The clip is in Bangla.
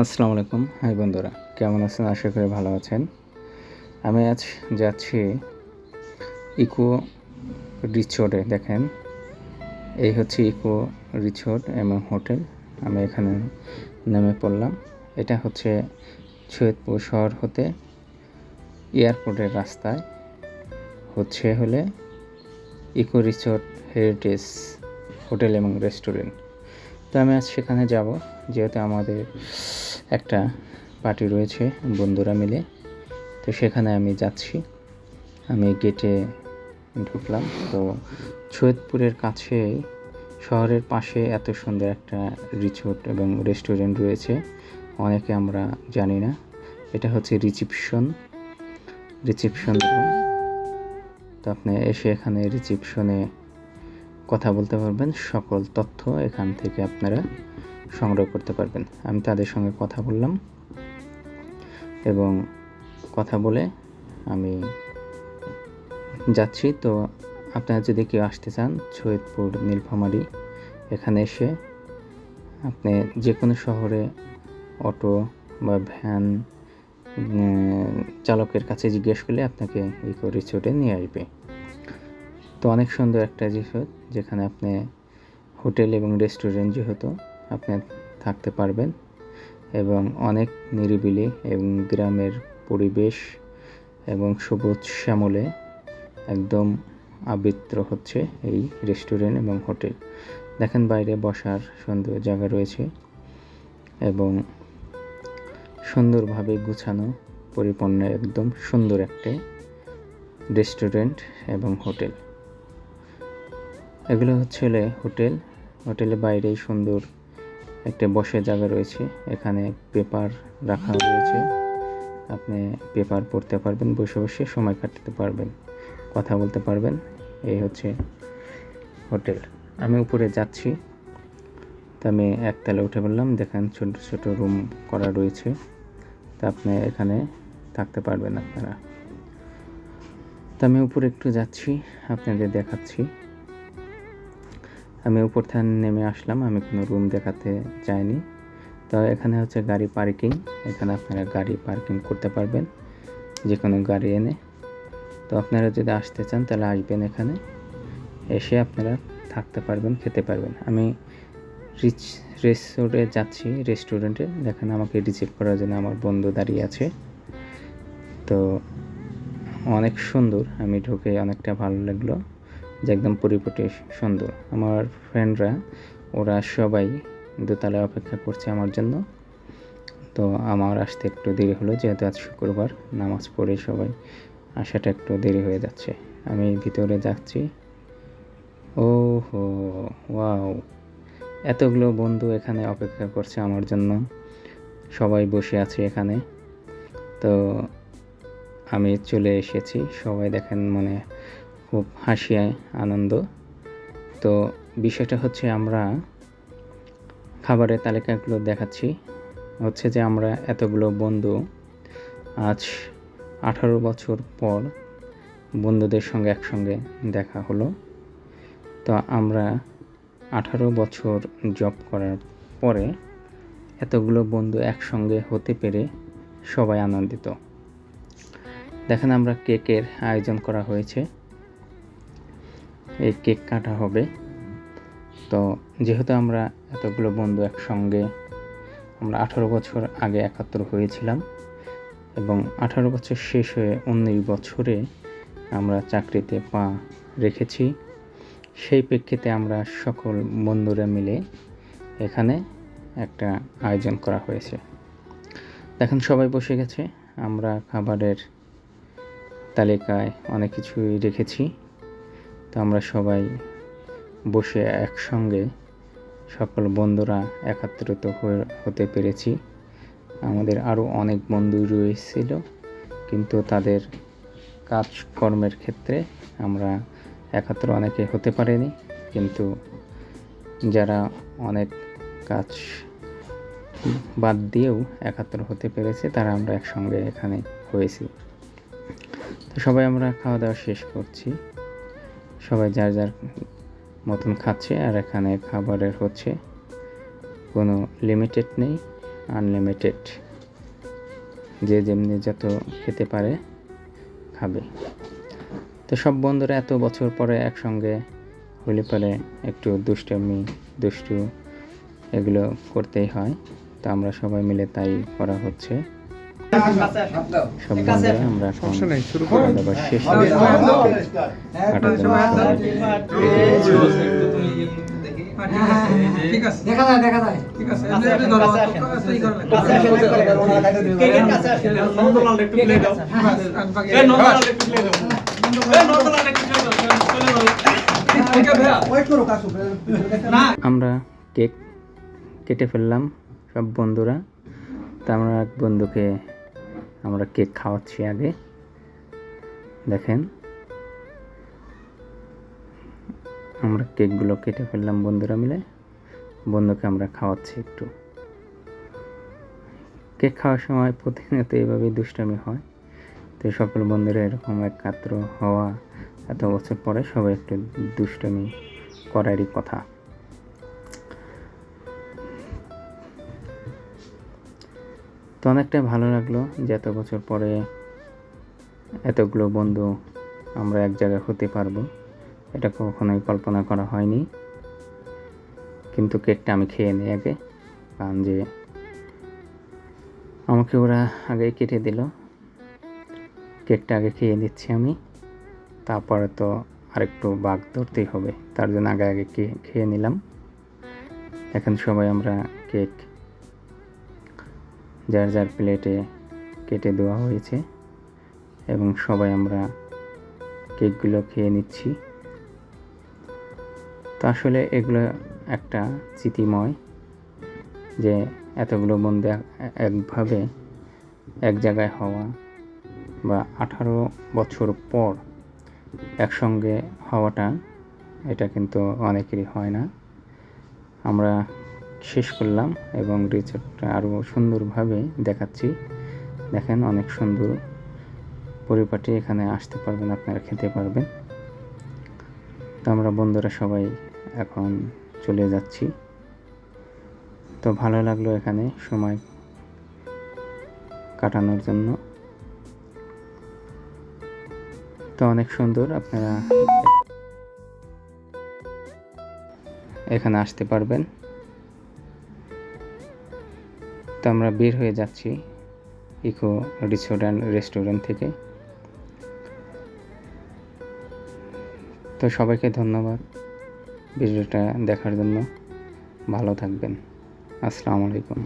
আসসালামু আলাইকুম, হাই বন্ধুরা। কেমন আছেন? আশা করি ভালো আছেন। আমি আজ যাচ্ছি ইকো রিসোর্টে, দেখেন। এই হচ্ছে ইকো রিসোর্ট এবং হোটেল। আমি এখানে নেমে পড়লাম। এটা হচ্ছে সৈয়দপুর শহর হতে এয়ারপোর্টের রাস্তায় হচ্ছে হলে ইকো রিসোর্ট হেরিটেজ হোটেল এবং রেস্টুরেন্ট। তো আমি আজ সেখানে যাব, যেহেতু আমাদের একটা পার্টি রয়েছে, বন্ধুরা মিলে। তো সেখানে আমি যাচ্ছি। আমি গেটে ঢুকলাম। তো সৈয়দপুরের কাছে, শহরের পাশে এত সুন্দর একটা রিসোর্ট এবং রেস্টুরেন্ট রয়েছে। অনেকে আমরা জানি না। এটা হচ্ছে রিসিপশন রিসিপশন তো আপনি এসে এখানে রিসিপশনে কথা বলতে পারবেন। সকল তথ্য এখান থেকে আপনারা সংগ্রহ করতে পারবেন। আমি তাদের সঙ্গে কথা বললাম এবং কথা বলে আমি যাচ্ছি। তো আপনারা যদি কেউ আসতে চান, সৈয়দপুর, নীলফামারি, এখানে এসে আপনি যে কোনো শহরে অটো বা ভ্যান চালকের কাছে জিজ্ঞেস করলে আপনাকে ইকো রিসোর্টে নিয়ে আসবে। তো অনেক সুন্দর একটা রিসোর্ট যেখানে আপনি হোটেল এবং রেস্টুরেন্ট যেহেতু আপনি থাকতে পারবেন এবং অনেক নিরিবিলি এবং গ্রামের পরিবেশ এবং সবুজ শ্যামলে একদম আবৃত্র হচ্ছে এই রেস্টুরেন্ট এবং হোটেল। দেখেন বাইরে বসার সুন্দর জায়গা রয়েছে এবং সুন্দরভাবে গুছানো, পরিপূর্ণ, একদম সুন্দর একটি রেস্টুরেন্ট এবং হোটেল। এগুলো হচ্ছে হোটেল। হোটেলের বাইরেই সুন্দর একটা বসে জায়গা রয়েছে। এখানে পেপার রাখা রয়েছে। আপনি পেপার পড়তে পারবেন, বসে বসে সময় কাটাতে পারবেন, কথা বলতে পারবেন। এই হচ্ছে হোটেল। আমি উপরে যাচ্ছি। তা আমি একতলা উঠে বললাম, দেখেন ছোট ছোট রুম করা রয়েছে। তা আপনি এখানে থাকতে পারবেন আপনারা। তা আমি উপরে একটু যাচ্ছি, আপনাদের দেখাচ্ছি। আমি উপর থেকে নেমে আসলাম, আমি কোনো রুম দেখাতে চাইনি তো এখানে হচ্ছে গাড়ি পার্কিং এখানে আপনারা গাড়ি পার্কিং করতে পারবেন যে কোনো গাড়ি এনে। তো আপনারা যদি আসতে চান, তাহলে আসবেন এখানে। এসে আপনারা থাকতে পারবেন, খেতে পারবেন। আমি রিচ রেস্টুরেন্টে যাচ্ছি রেস্টুরেন্টে দেখেন আমাকে রিসিভ করার জন্য আমার বন্ধু দাঁড়িয়ে আছে। তো অনেক সুন্দর, আমি ঢুকে অনেকটা ভালো লাগল। যে একদম পরিপটি সুন্দর। আমার ফ্রেন্ডরা ওরা সবাই দোতলায় অপেক্ষা করছে আমার জন্য। তো আমার আসতে একটু দেরি হলো, যেহেতু আজ শুক্রবার, নামাজ পড়ে সবাই আসাটা একটু দেরি হয়ে যাচ্ছে। আমি ভিতরে যাচ্ছি। ও হো ওয়াও। এতগুলো বন্ধু এখানে অপেক্ষা করছে আমার জন্য। সবাই বসে আছে এখানে। তো আমি চলে এসেছি। সবাই দেখেন মানে খুব হাসি, আনন্দ। তো বিষয়টা হচ্ছে আমরা খাবারের তালিকাগুলো দেখাচ্ছি। হচ্ছে যে আমরা এতগুলো বন্ধু, আজ আঠারো বছর পর বন্ধুদের সঙ্গে একসঙ্গে দেখা হলো। তো আমরা আঠারো বছর জব করার পরে এতগুলো বন্ধু একসঙ্গে হতে পেরে সবাই আনন্দিত। দেখেন আমরা কেকের আয়োজন করা হয়েছে। এই কেক কাটা হবে। তো যেহেতু আমরা এতগুলো বন্ধু একসঙ্গে, আমরা আঠারো বছর আগে একাত্তর হয়েছিলাম এবং আঠারো বছর শেষ হয়ে উনিশ বছরে আমরা চাকরিতে পা রেখেছি, সেই প্রেক্ষিতে আমরা সকল বন্ধুরা মিলে এখানে একটা আয়োজন করা হয়েছে। দেখেন, সবাই বসে গেছে, আমরা খাবারের তালিকায় অনেক কিছুই রেখেছি। তো আমরা সবাই বসে একসঙ্গে সকল বন্ধুরা একাত্রিত হতে পেরেছি। আমাদের আরও অনেক বন্ধু রয়েছিল, কিন্তু তাদের কাজকর্মের ক্ষেত্রে আমরা একাত্র অনেকে হতে পারেনি, কিন্তু যারা অনেক কাজ বাদ দিয়েও একাত্র হতে পেরেছে, তারা আমরা একসঙ্গে এখানে হয়েছি। তো সবাই আমরা খাওয়া দাওয়া শেষ করছি। সবাই যার যার মতন খাচ্ছে আর এখানে খাবারের হচ্ছে কোনো লিমিটেড নেই আনলিমিটেড যে যেমনি যত খেতে পারে খাবে। তো সব বন্ধুরা এত বছর পরে একসঙ্গে হলে পরে একটু দুষ্টমি, দুষ্টু এগুলো করতেই হয়। তো আমরা সবাই মিলে তাই করা হচ্ছে। দেখা যায় দেখা যায়। ঠিক আছে আমরা কেক কেটে ফেললাম সব বন্ধুরা। তা আমরা এক বন্ধুকে আমরা কেক খাওয়াচ্ছি আগে। দেখেন। আমরা কেকগুলো কেটে ফেললাম বন্ধুরা মিলে। বন্ধুকে আমরা খাওয়াচ্ছি একটু। কেক খাওয়ার সময় প্রতিনিয়ত এইভাবেই দুষ্টামি হয়। তো সকল বন্ধুরা এরকম একাত্র হওয়া এত বছর পরে সবাই একটু দুষ্টামি করারই কথা। তো অনেকটা ভালো লাগল যে এত বছর পরে এতগুলো বন্ধু আমরা এক জায়গায় হতে পারব। এটা কখনোই কল্পনা করা হয়নি। কিন্তু কেকটা আমি খেয়ে নিই আগে, কারণ যে আমাকে ওরা আগে কেটে দিল। কেকটা আগে খেয়ে নিচ্ছি আমি। তারপরে তো আরেকটু বাঘ ধরতেই হবে, তার জন্য আগে আগে খেয়ে নিলাম। এখন সবাই আমরা কেক যার যার প্লেটে কেটে দেওয়া হয়েছে এবং সবাই আমরা কেকগুলো খেয়ে নিচ্ছি। তো আসলে এগুলো একটা স্মৃতিময় যে এতগুলো বন্ধু এক- একভাবে এক জায়গায় হওয়া বা আঠারো বছর পর একসঙ্গে হওয়াটা এটা কিন্তু অনেকেরই হয় না। আমরা শেষ করলাম এবং রিসোর্টটা আরও সুন্দরভাবে দেখাচ্ছি। দেখেন অনেক সুন্দর পরিপাটি এখানে আসতে পারবেন, আপনারা খেতে পারবেন। তো আমরা বন্ধুরা সবাই এখন চলে যাচ্ছি। তো ভালো লাগল এখানে সময় কাটানোর জন্য। তো অনেক সুন্দর আপনারা এখানে আসতে পারবেন। তো আমরা বের হয়ে যাচ্ছি ইকো রিসোর্ট অ্যান্ড রেস্টুরেন্ট থেকে। তো সবাইকে ধন্যবাদ ভিডিওটা দেখার জন্য। ভালো থাকবেন। আসসালামু আলাইকুম।